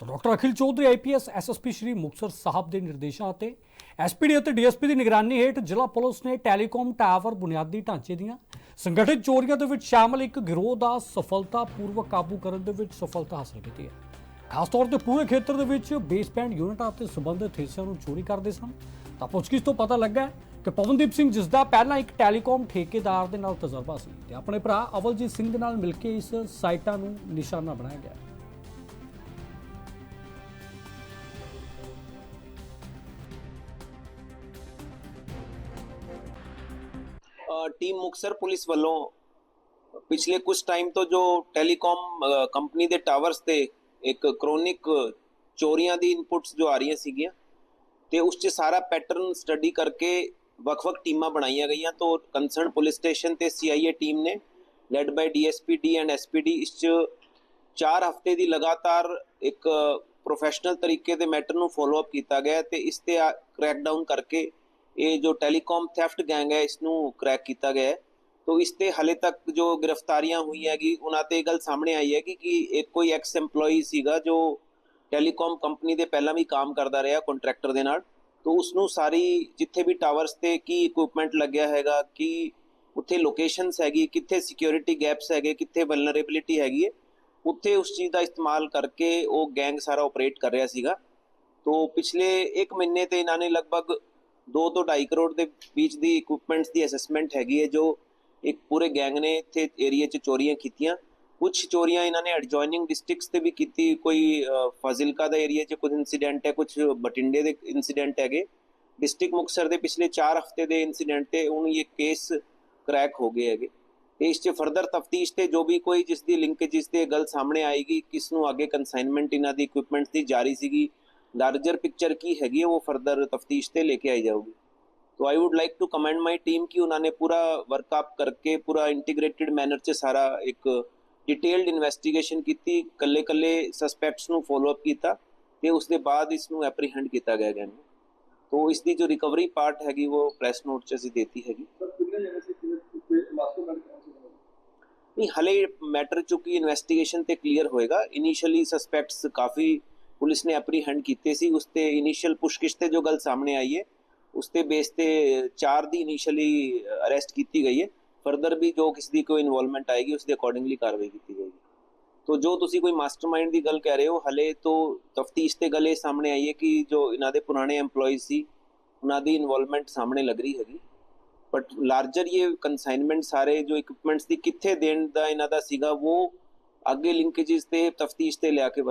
ਤਾਂ doctor Akhil Chaudhary IPS SSP Shri Muktsar Sahib ਦੇ ਨਿਰਦੇਸ਼ਾਂ ਅਤੇ ਐਸਪੀਡੀ ਅਤੇ ਡੀਐਸਪੀ ਦੀ ਨਿਗਰਾਨੀ ਹੇਠ ਜ਼ਿਲ੍ਹਾ ਪੁਲਿਸ ਨੇ ਟੈਲੀਕਾਮ ਟਾਵਰ ਬੁਨਿਆਦੀ ਢਾਂਚੇ ਦੀਆਂ ਸੰਗਠਿਤ ਚੋਰੀਆਂ ਦੇ ਵਿੱਚ ਸ਼ਾਮਲ ਇੱਕ ਗਿਰੋਹ ਦਾ ਸਫਲਤਾਪੂਰਵਕ ਕਾਬੂ ਕਰਨ ਦੇ ਵਿੱਚ ਸਫਲਤਾ ਹਾਸਲ ਕੀਤੀ ਹੈ। ਖਾਸ ਤੌਰ ਤੇ ਪੂਰੇ ਖੇਤਰ ਦੇ ਵਿੱਚ ਬੇਸਬੈਂਡ ਯੂਨਿਟਾਂ ਅਤੇ ਸੰਬੰਧਿਤ ਹਿੱਸਿਆਂ ਨੂੰ ਚੋਰੀ ਕਰਦੇ ਸਨ। ਤਾਂ ਪੁੱਛਗਿੱਛ ਤੋਂ ਪਤਾ ਲੱਗਾ ਕਿ ਪਵਨਦੀਪ ਸਿੰਘ, ਜਿਸ ਦਾ ਪਹਿਲਾਂ ਇੱਕ ਟੈਲੀਕਾਮ ਠੇਕੇਦਾਰ ਦੇ ਨਾਲ ਤਜਰਬਾ ਸੀ, ਤੇ ਆਪਣੇ ਭਰਾ ਅਵਲਜੀਤ ਸਿੰਘ ਦੇ ਨਾਲ ਮਿਲ ਕੇ ਇਸ ਸਾਈਟਾਂ ਨੂੰ ਨਿਸ਼ਾਨਾ ਬਣਾਇਆ ਗਿਆ ਟੀਮ ਮੁਕਸਰ ਪੁਲਿਸ ਵੱਲੋਂ ਪਿਛਲੇ ਕੁਝ ਟਾਈਮ ਤੋਂ ਜੋ ਟੈਲੀਕਾਮ ਕੰਪਨੀ ਦੇ ਟਾਵਰਸ ਤੇ ਇੱਕ ਕ੍ਰੋਨਿਕ ਚੋਰੀਆਂ ਦੀ ਇਨਪੁਟਸ ਜੋ ਆ ਰਹੀਆਂ ਸੀਗੀਆਂ ਤੇ ਉਸ 'ਚ ਸਾਰਾ ਪੈਟਰਨ ਸਟੱਡੀ ਕਰਕੇ ਵੱਖ-ਵੱਖ ਟੀਮਾਂ ਬਣਾਈਆਂ ਗਈਆਂ ਤੋਂ ਕੰਸਰਨ ਪੁਲਿਸ ਸਟੇਸ਼ਨ ਤੇ ਸੀਆਈਏ ਟੀਮ ਨੇ led by DSP D and SPD ਇਸ 'ਚ 4 ਹਫ਼ਤੇ ਦੀ ਲਗਾਤਾਰ ਇੱਕ ਪ੍ਰੋਫੈਸ਼ਨਲ ਤਰੀਕੇ ਦੇ ਮੈਟਰ ਨੂੰ ਫੋਲੋ ਅਪ ਕੀਤਾ ਗਿਆ ਹੈ ਤੇ ਇਸ ਤੇ ਕ੍ਰੈਕ ਡਾਊਨ ਕਰਕੇ ਇਹ ਜੋ ਟੈਲੀਕਾਮ ਥੈਫਟ ਗੈਂਗ ਹੈ ਇਸ ਨੂੰ ਕ੍ਰੈਕ ਕੀਤਾ ਗਿਆ ਹੈ। ਤੋ ਇਸ ਤੇ ਹਲੇ ਤੱਕ ਜੋ ਗ੍ਰਿਫਤਾਰੀਆਂ ਹੋਈ ਹੈਗੀ, ਉਹਨਾਂ ਤੇ ਇਹ ਗੱਲ ਸਾਹਮਣੇ ਆਈ ਹੈ ਕਿ ਕਿ ਇੱਕ ਕੋਈ ਐਕਸ EMPLOYEE ਸੀਗਾ ਜੋ ਟੈਲੀਕਾਮ ਕੰਪਨੀ ਦੇ ਪਹਿਲਾਂ ਵੀ ਕੰਮ ਕਰਦਾ ਰਿਹਾ ਕੰਟਰੈਕਟਰ ਦੇ ਨਾਲ। ਤੋ ਉਸ ਨੂੰ ਸਾਰੀ ਜਿੱਥੇ ਵੀ ਟਾਵਰਸ ਤੇ ਕੀ ਇਕਵਿਪਮੈਂਟ ਲੱਗਿਆ ਹੈਗਾ, ਕੀ ਉੱਥੇ ਲੋਕੇਸ਼ਨਸ ਹੈਗੀ, ਕਿੱਥੇ ਸਿਕਿਉਰਿਟੀ ਗੈਪਸ ਹੈਗੇ, ਕਿੱਥੇ ਵਲਨਰੇਬਿਲਿਟੀ ਹੈਗੀ ਹੈ, ਉੱਥੇ ਉਸ ਚੀਜ਼ ਦਾ ਇਸਤੇਮਾਲ ਕਰਕੇ ਉਹ ਗੈਂਗ ਸਾਰਾ ਆਪਰੇਟ ਕਰ ਰਿਹਾ ਸੀਗਾ। ਤੋ ਪਿਛਲੇ 1 ਮਹੀਨੇ ਤੇ ਇਹਨਾਂ ਨੇ ਲਗਭਗ 2 ਤੋਂ 2.5 ਕਰੋੜ ਦੇ ਵਿੱਚ ਦੀ ਇਕਵਿਪਮੈਂਟਸ ਦੀ ਅਸੈਸਮੈਂਟ ਹੈਗੀ ਹੈ, ਜੋ ਇੱਕ ਪੂਰੇ ਗੈਂਗ ਨੇ ਇੱਥੇ ਏਰੀਆ 'ਚ ਚੋਰੀਆਂ ਕੀਤੀਆਂ। ਕੁਝ ਚੋਰੀਆਂ ਇਹਨਾਂ ਨੇ ਐਡਜੋਇਨਿੰਗ ਡਿਸਟ੍ਰਿਕਟਸ ਤੇ ਵੀ ਕੀਤੀ, ਕੋਈ ਫਾਜ਼ਿਲਕਾ ਦਾ ਏਰੀਆ 'ਚ ਕੁਝ ਇਨਸੀਡੈਂਟ ਹੈ ਕੁਝ ਬਟਿੰਡੇ ਦੇ ਇਨਸੀਡੈਂਟ ਹੈਗੇ। ਡਿਸਟ੍ਰਿਕਟ ਮੁਕਤਸਰ ਦੇ ਪਿਛਲੇ 4 ਹਫ਼ਤੇ ਦੇ ਇਨਸੀਡੈਂਟ ਤੇ ਹੁਣ ਇਹ ਕੇਸ ਕ੍ਰੈਕ ਹੋ ਗਏ ਹੈਗੇ। ਤੇ ਇਸ 'ਚ ਫਰਦਰ ਤਫਤੀਸ਼ ਤੇ ਜੋ ਵੀ ਕੋਈ ਜਿਸ ਦੀ ਲਿੰਕ ਜਿਸ ਤੇ ਗੱਲ ਸਾਹਮਣੇ ਆਏਗੀ, ਕਿਸ ਨੂੰ ਅੱਗੇ ਕਨਸਾਈਨਮੈਂਟ ਇਹਨਾਂ ਦੀ ਇਕਵਿਪਮੈਂਟ ਦੀ ਜਾਰੀ ਸੀਗੀ ਲਾਰਜਰ ਪਿਕਚਰ ਕੀ ਹੈਗੀ ਹੈ ਉਹ ਫਰਦਰ ਤਫਤੀਸ਼ ਤੇ ਲੈ ਕੇ ਆਈ ਜਾਊਗੀ तो I would like to commend my team कि उन्होंने पूरा वर्कअप करके पूरा इंटीग्रेटेड मैनर च सारा एक डिटेल्ड ਇਨਵੈਸਟੀਗੇਸ਼ਨ ਕੀਤੀ ਕੱਲੇ ਕੱਲੇ ਸਸਪੈਕਟਸ ਨੂੰ ਫੋਲੋ ਅਪ ਕੀਤਾ ਤੇ ਉਸ ਦੇ ਬਾਅਦ ਇਸ ਨੂੰ ਐਪਰੀਹੈਂਡ ਕੀਤਾ ਗਿਆ ਗਿਆ ਤੋ ਇਸ ਦੀ ਜੋ ਰਿਕਵਰੀ ਪਾਰਟ ਹੈਗੀ ਉਹ ਪ੍ਰੈਸ ਨੋਟ ਚ ਅਸੀਂ ਦੇਤੀ ਹੈਗੀ ਸਰ ਕਿੰਨੇ ਜਣੇ ਸੀ ਕਿਵੇਂ ਕੋਈ ਮਾਸਟਰਮਾਈਂਡ ਕੌਣ ਸੀ ਉਹਨਾਂ ਦਾ? ਨਹੀਂ ਹਲੇ ਮੈਟਰ ਚੁੱਕੀ ਇਨਵੈਸਟੀਗੇਸ਼ਨ ਤੇ ਕਲੀਅਰ ਹੋਏਗਾ ਇਨੀਸ਼ੀਅਲੀ ਸਸਪੈਕਟਸ ਕਾਫੀ ਪੁਲਿਸ ਨੇ ਐਪਰੀਹੈਂਡ ਕੀਤੇ ਸੀ, ਉਸ ਤੇ ਇਨੀਸ਼ੀਅਲ ਪੁੱਛਗਿੱਛ ਤੇ ਜੋ ਗੱਲ ਸਾਹਮਣੇ ਆਈ ਹੈ, ਉਸ ਤੇ ਬੇਸ ਤੇ 4 ਦੀ ਇਨੀਸ਼ੀਅਲੀ ਅਰੈਸਟ ਕੀਤੀ ਗਈ ਹੈ। ਫਰਦਰ ਵੀ ਜੋ ਕਿਸੇ ਦੀ ਕੋਈ ਇਨਵੋਲਵਮੈਂਟ ਆਏਗੀ ਉਸ ਦੇ ਅਕੋਰਡਿੰਗਲੀ ਕਾਰਵਾਈ ਕੀਤੀ ਜਾਏਗੀ। ਤੋ ਜੋ ਤੁਸੀਂ ਕੋਈ ਮਾਸਟਰਮਾਈਂਡ ਦੀ ਗੱਲ ਕਹਿ ਰਹੇ ਹੋ, ਹਲੇ ਤੋਂ ਤਫਤੀਸ਼ ਤੇ ਗੱਲ ਇਹ ਸਾਹਮਣੇ ਆਈ ਹੈ ਕਿ ਜੋ ਇਹਨਾਂ ਦੇ ਪੁਰਾਣੇ EMPLOYEES ਸੀ, ਉਹਨਾਂ ਦੀ ਇਨਵੋਲਵਮੈਂਟ ਸਾਹਮਣੇ ਲੱਗ ਰਹੀ ਹੈਗੀ। ਬਟ ਲਾਰਜਰ ਇਹ ਕਨਸਾਈਨਮੈਂਟ ਸਾਰੇ ਜੋ ਇਕਵਿਪਮੈਂਟਸ ਦੀ ਕਿੱਥੇ ਦੇਣ ਦਾ ਇਹਨਾਂ ਦਾ ਸੀਗਾ, ਉਹ ਅੱਗੇ ਲਿੰਕੇजेस ਤੇ ਤਫਤੀਸ਼ ਤੇ ਲਿਆ ਕੇ